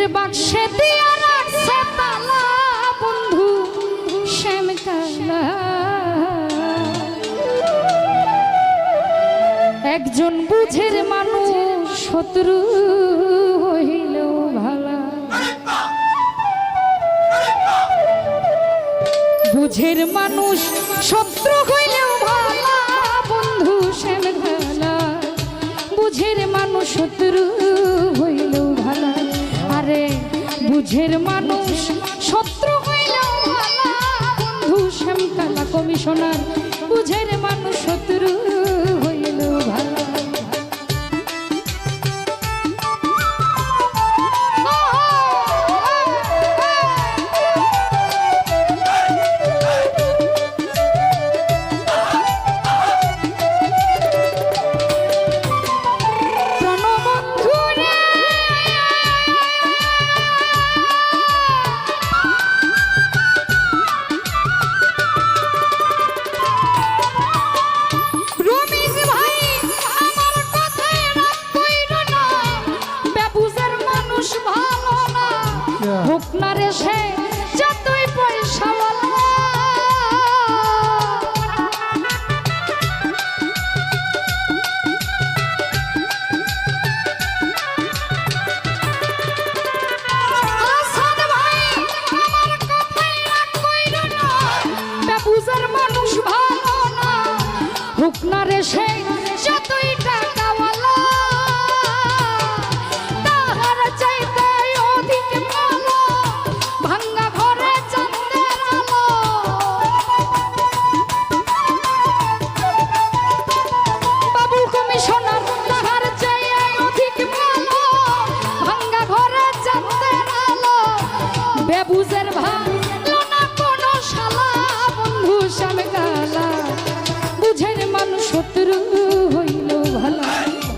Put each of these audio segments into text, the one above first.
মুক্তির বাক্সে বন্ধু একজন বুঝের মানুষ শত্রু হইল ভালা। বুঝের মানুষ শত্রু হইলেও বুঝের মানুষ শত্রু হইলেও ভালা বন্ধু শ্যামকালা কমিশনার বুঝের মানুষ শত্রু।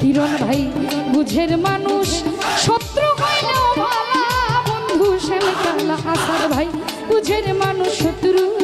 কিরণ ভাই বুঝের মানুষ শত্রু হইলেও ভালা বন্ধু শ্যামকালা আসার ভাই বুঝের মানুষ শত্রু।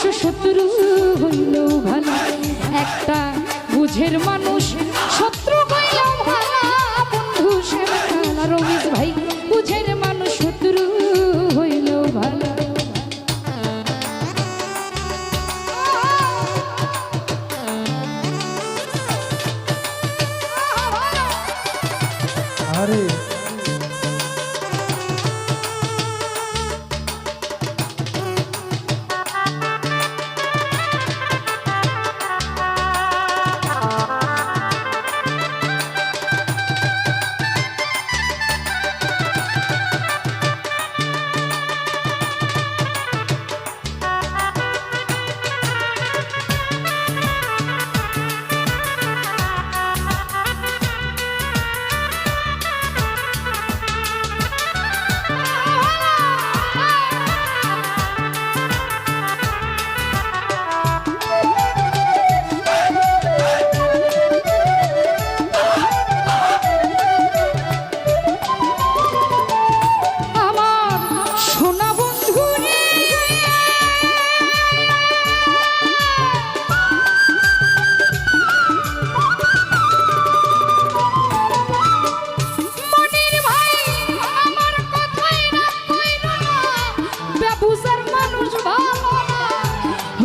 একশো শত্রু হইল ভালো। একটা বুঝের মানুষ, শত্রু হইলেও বন্ধু সে ভাই, বুঝের মানুষ শত্রু হইল ভালো। আরে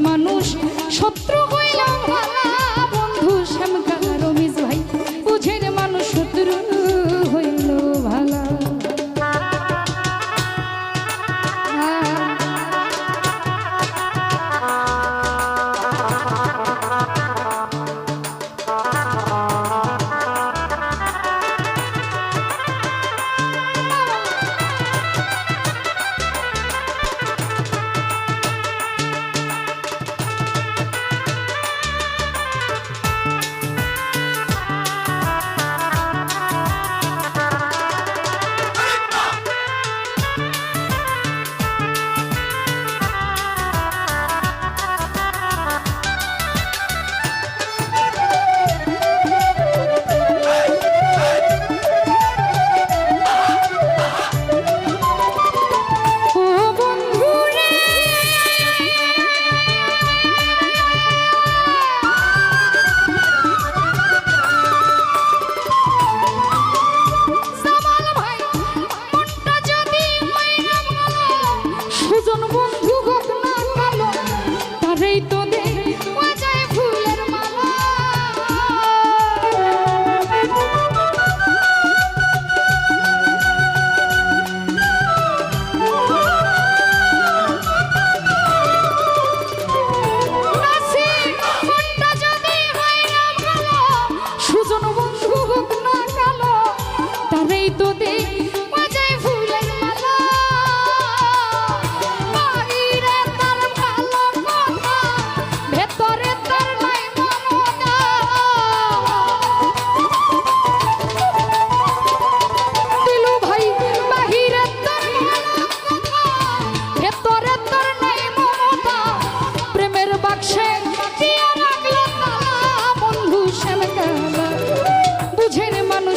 মানুষ শত্রু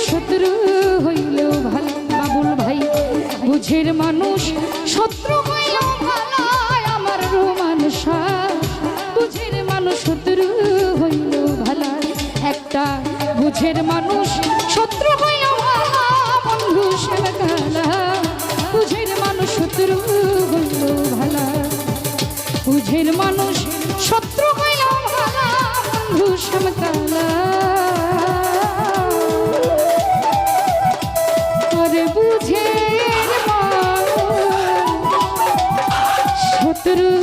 শত্রু হইলেও ভালো বাবুল ভাই। বুঝের মানুষ, শত্রু হইলেও ভালো, আমার রোমান বুঝের মানুষ, শত্রু হইলেও ভালো। একটা বুঝের মানুষ, শত্রু হইলেও বন্ধু বুঝের মানুষ, শত্রু হইলেও ভালো। বুঝের মানুষ, শত্রু হইলেও ভালো, বন্ধু শ্যামকালা বুঝের মানুষ শত্রু